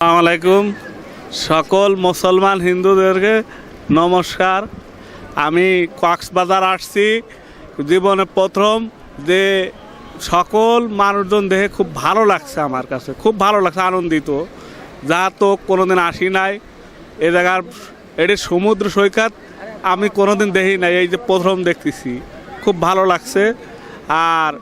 আলাইকুম। সকল মুসলমান হিন্দুদেরকে নমস্কার। আমি কক্সবাজার আসছি। জীবনে প্রথম যে সকল মানুষজন দেখে খুব ভালো লাগছে আমার কাছে। খুব ভালো লাগছে, আনন্দিত। যা তো কোনোদিন আসি নাই। এ জায়গার, এটি সমুদ্র সৈকত, আমি কোনোদিন দেখি নাই। এই যে প্রথম দেখতেছি। খুব ভালো লাগছে। আর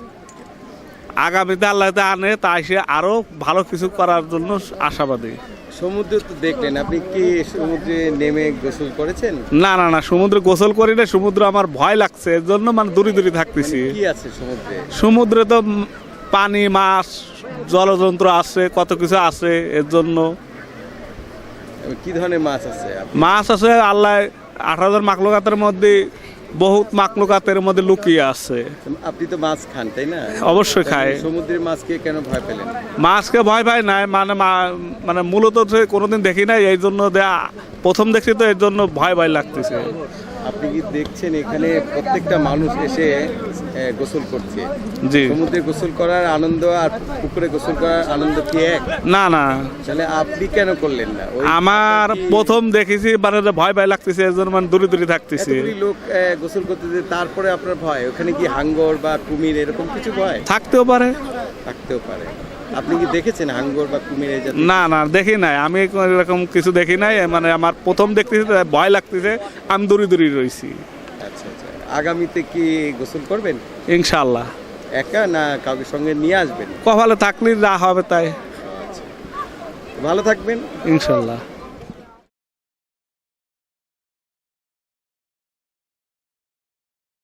আগামীতে আল্লাহ আনে তাই সে আরও ভালো কিছু করার জন্য আশাবাদী। সমুদ্র তো দেখলেন আপনি কি সমুদ্রে নেমে গোসল করেছেন? না না না সমুদ্রে গোসল করি না সমুদ্র আমার ভয় লাগছে এর জন্য মানে দূরে দূরে থাকতেছি। কি আছে সমুদ্রে? সমুদ্রে তো পানি মাছ জলযন্ত্র আছে কত কিছু আছে এর জন্য। কি ধরনের মাছ আছে? মাছ আছে আল্লাহ আট হাজার মাকলুকাতের মধ্যে বহুত মাকলুকাতের মধ্যে লুকিয়ে আছে। আপনি তো মাছ খান তাই না? অবশ্যই খায়। সমুদ্রের মাছকে কেন ভয় পেলেন? মাছকে ভয় পাই নাই মানে মানে মূলত কোনোদিন দেখি নাই এই জন্য দেয়া- প্রথম দেখছি তো এর জন্য ভয় ভয় লাগতেছে। আপনি কি দেখছেন এখানে প্রত্যেকটা মানুষ এসে গোসল করছে? জি। সমুদ্রে গোসল করার আনন্দ আর পুকুরে গোসল করার আনন্দ কি এক? না না। তাহলে আপনি কেন করলেন না? আমার প্রথম দেখেছি মানে ভয় ভয় লাগতেছে এর জন্য মানে দূরে দূরে থাকতেছি। লোক গোসল করতে যে তারপরে আপনার ভয়? ওখানে কি হাঙ্গর বা কুমির এরকম কিছু ভয়? থাকতেও পারে। থাকতেও পারে। আপনি কি দেখেছেন হাঙ্গর বা কুমির এই জাতীয়? না না দেখি নাই। আমি এরকম কিছু দেখি নাই। মানে আমার প্রথম দেখতেছি তো ভয় লাগতেছে। আমি দূরে দূরে রয়েছি আচ্ছা আচ্ছা। আগামীতে কি গোসল করবেন? ইনশাল্লাহ একা না কাউকে সঙ্গে নিয়ে আসবেন? কপালে থাকলে যা হবে তাই। ভালো থাকবেন। ইনশাল্লাহ